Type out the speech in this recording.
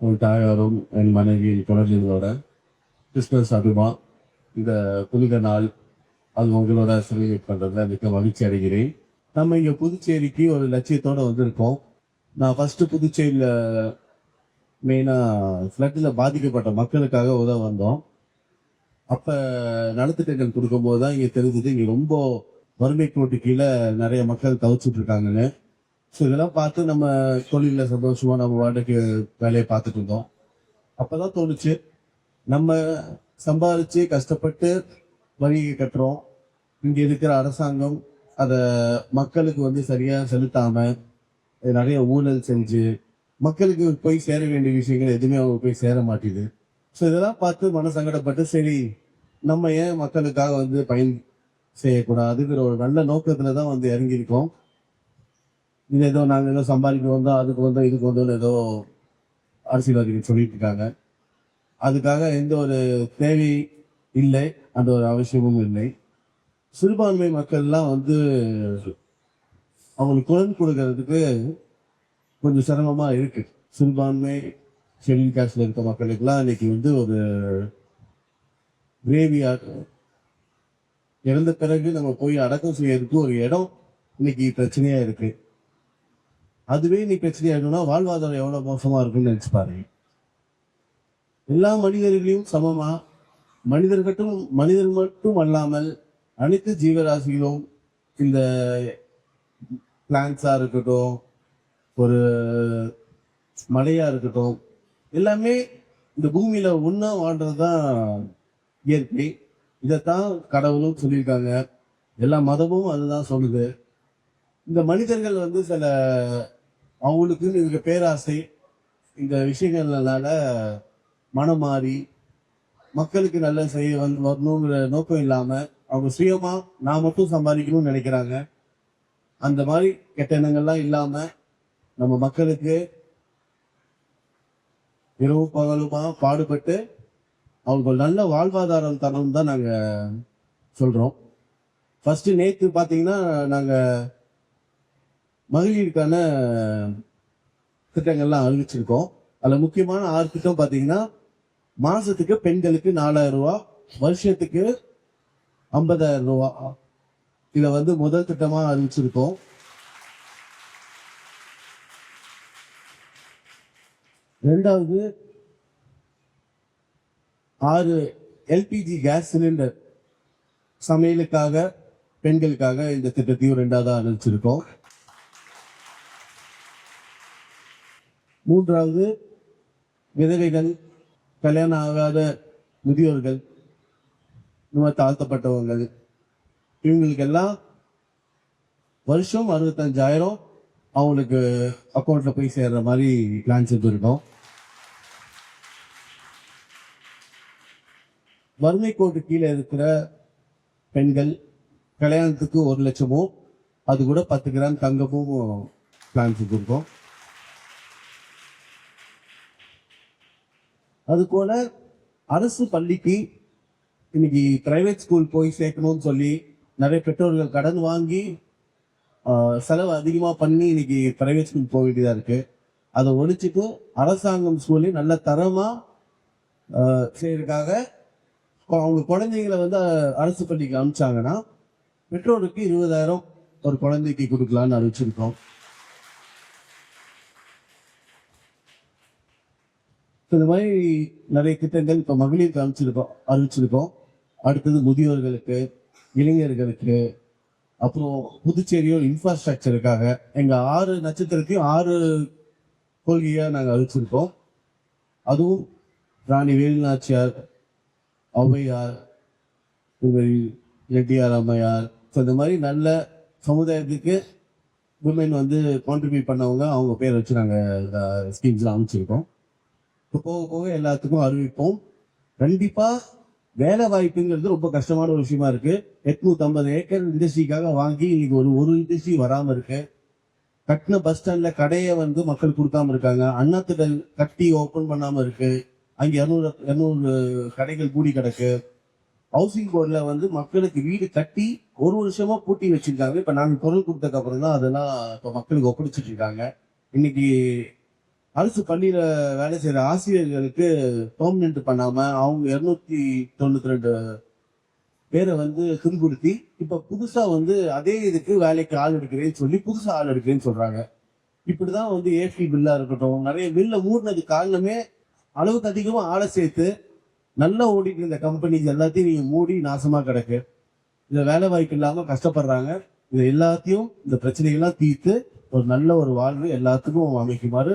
உன் தாயாரும் என் மனைவி குழந்தைகளோட கிறிஸ்மஸ் அதுமா இந்த புனித நாள் அது உங்களோட செலிப்ரேட் பண்றதுல மிக மகிழ்ச்சி அடைகிறேன். நம்ம இங்க புதுச்சேரிக்கு ஒரு லட்சியத்தோட வந்திருக்கோம். நான் ஃபர்ஸ்ட் புதுச்சேரியில மெயினா ஃப்ளட்டில் பாதிக்கப்பட்ட மக்களுக்காக உதவ வந்தோம். அப்ப நலத்திட்டங்கள் கொடுக்கும்போது தான் இங்க தெரிஞ்சது இங்க ரொம்ப வறுமை கோட்டு கீழே நிறைய மக்கள் தவிச்சுட்டு இருக்காங்கன்னு. ஸோ இதெல்லாம் பார்த்து நம்ம தொழிலில் சந்தோஷமாக நம்ம வாடகைக்கு வேலையை பார்த்துட்டு இருந்தோம். அப்பதான் தோணுச்சு நம்ம சம்பாதிச்சு கஷ்டப்பட்டு வரி கட்டுறோம். இங்கே இருக்கிற அரசாங்கம் அதை மக்களுக்கு வந்து சரியாக செலுத்தாமல் நிறைய ஊழல் செஞ்சு மக்களுக்கு போய் சேர வேண்டிய விஷயங்கள் எதுவுமே அவங்க போய் சேர மாட்டேது ஸோ இதெல்லாம் பார்த்து மன சங்கடப்பட்டு சரி நம்ம ஏன் மக்களுக்காக வந்து பயன் செய்யக்கூடாதுங்கிற ஒரு நல்ல நோக்கத்தில் தான் வந்து இறங்கியிருக்கோம். இது ஏதோ நாங்கள் ஏதோ சம்பாதிக்க வந்தோம் அதுக்கு வந்தோம் இதுக்கு வந்தோம்னு ஏதோ அரசியல்வாதிகள் சொல்லிட்டு இருக்காங்க அதுக்காக எந்த ஒரு தேவை இல்லை அந்த ஒரு அவசியமும் இல்லை. சிறுபான்மை மக்கள்லாம் வந்து அவங்களுக்கு குரல் கொடுக்கறதுக்கு கொஞ்சம் சிரமமாக இருக்கு. சிறுபான்மை ஷெட்யூல் காஸ்ட்ல இருக்க மக்களுக்கெல்லாம் இன்னைக்கு வந்து ஒரு கிரேவியாக இறந்த பிறகு நம்ம போய் அடக்கம் செய்யறதுக்கு ஒரு இடம் இன்னைக்கு பிரச்சனையாக இருக்குது அதுவே நீ பிரச்சனை ஆகணும்னா வாழ்வாதாரம் எவ்வளோ மோசமாக இருக்குன்னு நினைச்சு பாருங்க எல்லா மனிதர்களையும் சமமாக மனிதர்கட்டும் மனிதர் மட்டும் அல்லாமல் அனைத்து ஜீவராசிகளும் இந்த பிளான்ஸாக இருக்கட்டும் ஒரு மலையாக இருக்கட்டும் எல்லாமே இந்த பூமியில் ஒன்றா வாழ்றது தான் இயற்கை. இதைத்தான் கடவுளும் சொல்லியிருக்காங்க. எல்லா மதமும் அதுதான் சொல்லுது. இந்த மனிதர்கள் வந்து சில அவங்களுக்கு இருக்க பேராசை இந்த விஷயங்கள்னால மனம் மாறி மக்களுக்கு நல்ல செய்ய வந்து வரணுங்கிற நோக்கம் இல்லாமல் அவங்க சுயமாக நான் மட்டும் சம்பாதிக்கணும்னு நினைக்கிறாங்க. அந்த மாதிரி கெட்ட எண்ணங்கள்லாம் இல்லாமல் நம்ம மக்களுக்கு இரவு பகலுமா பாடுபட்டு அவங்க நல்ல வாழ்வாதாரம் தரணும் தான் நாங்கள் சொல்கிறோம் ஃபஸ்ட்டு நேற்று பார்த்தீங்கன்னா நாங்கள் மகளிருக்கான திட்டங்கள்லாம் அறிவிச்சிருக்கோம். அதில் முக்கியமான ஆறு திட்டம் பார்த்தீங்கன்னா மாதத்துக்கு பெண்களுக்கு நாலாயிரம் ரூபா வருஷத்துக்கு ஐம்பதாயிரம் ரூபா. இதை வந்து முதல் திட்டமாக அறிவிச்சிருக்கோம். ரெண்டாவது ஆறு எல்பிஜி கேஸ் சிலிண்டர் சமையலுக்காக பெண்களுக்காக இந்த திட்டத்தையும் ரெண்டாவதாக அறிவிச்சிருக்கோம். மூன்றாவது விதவைகள் கல்யாணம் ஆகாத முதியோர்கள் இந்த மாதிரி தாழ்த்தப்பட்டவங்கள். இவங்களுக்கெல்லாம் வருஷம் அறுபத்தஞ்சாயிரம் அவங்களுக்கு அக்கௌண்ட்ல போய் சேர்ற மாதிரி பிளான்ஸ் இருக்கோம் வறுமை கோட்டு கீழே இருக்கிற பெண்கள் கல்யாணத்துக்கு ஒரு லட்சமும் அது கூட பத்து கிராம் தங்கமும் பிளான்ஸ் இருக்கோம் அது போல அரசு பள்ளிக்கு இன்னைக்கு பிரைவேட் ஸ்கூல் போய் சேர்க்கணும்னு சொல்லி நிறைய பெற்றோர்கள் கடன் வாங்கி செலவு அதிகமாக பண்ணி இன்னைக்கு பிரைவேட் ஸ்கூல் போக வேண்டியதாக இருக்கு. அதை ஒழிச்சிட்டு அரசாங்கம் ஸ்கூல்லையும் நல்ல தரமாக செய்யறதுக்காக அவங்க குழந்தைங்களை வந்து அரசு பள்ளிக்கு அனுப்பிச்சாங்கன்னா பெற்றோருக்கு இருபதாயிரம் ஒரு குழந்தைக்கு கொடுக்கலான்னு அறிவிச்சிருக்கோம். இந்த மாதிரி நிறைய திட்டங்கள் இப்போ மகளிருக்கு அமைச்சிருக்கோம் அறிவிச்சிருக்கோம். அடுத்தது முதியோர்களுக்கு இளைஞர்களுக்கு அப்புறம் புதுச்சேரியோட இன்ஃப்ராஸ்ட்ரக்சருக்காக எங்கள் ஆறு நட்சத்திரத்தையும் ஆறு கொள்கையாக நாங்கள் அறிவிச்சிருக்கோம். அதுவும் ராணி வேலுநாச்சியார் ஔவையார் இந்த ரெட்டியார் அம்மையார். ஸோ இந்த மாதிரி நல்ல சமுதாயத்துக்கு உமன் வந்து கான்ட்ரிபியூட் பண்ணவங்க அவங்க பேர் வச்சு நாங்கள் ஸ்கீம்ஸ்லாம் அமைச்சிருக்கோம் போக போக எல்லாத்துக்கும் அறிவிப்போம். கண்டிப்பா வேலை வாய்ப்புங்கிறது ரொம்ப கஷ்டமான ஒரு விஷயமா இருக்கு. எட்நூத்தி ஐம்பது ஏக்கர் இண்டஸ்ட்ரிக்காக வாங்கி இன்னைக்கு ஒரு ஒரு இண்டஸ்ட்ரி வராம இருக்கு. கட்டின பஸ் ஸ்டாண்ட்ல கடையை வந்து மக்கள் கொடுக்காம இருக்காங்க. அண்ணாத்துகள் கட்டி ஓபன் பண்ணாம இருக்கு. அங்கே இரநூறு இரநூறு கடைகள் கூடி கிடக்கு. ஹவுசிங் போர்டில் வந்து மக்களுக்கு வீடு கட்டி ஒரு வருஷமா பூட்டி வச்சிருக்காங்க. இப்போ நாங்கள் குரல் கொடுத்ததுக்கு அப்புறம் தான் அதெல்லாம் இப்போ மக்களுக்கு ஒப்படைச்சிட்டு இருக்காங்க. இன்னைக்கு அரசு பள்ளியில வேலை செய்யற ஆசிரியர்களுக்கு பெர்மனன்ட் பண்ணாம அவங்க இருநூத்தி தொண்ணூத்தி ரெண்டு பேரை வந்து துன்புறுத்தி இப்ப புதுசா வந்து அதே இதுக்கு வேலைக்கு ஆள் எடுக்கிறேன்னு சொல்லி புதுசா ஆள் எடுக்கிறேன்னு சொல்றாங்க. இப்படிதான் வந்து ஏசி பில்லா இருக்கட்டும் நிறைய பில்ல மூடினது காரணமே அளவுக்கு அதிகமா ஆளை சேர்த்து நல்லா ஓடிட்டு இருந்த கம்பெனிஸ் எல்லாத்தையும் நீங்க மூடி நாசமா கிடக்கு. இந்த வேலை வாய்ப்பு இல்லாம கஷ்டப்படுறாங்க. இது எல்லாத்தையும் இந்த பிரச்சனைகள்லாம் தீர்த்து ஒரு நல்ல ஒரு வாழ்வு எல்லாத்துக்கும் அமைக்குமாறு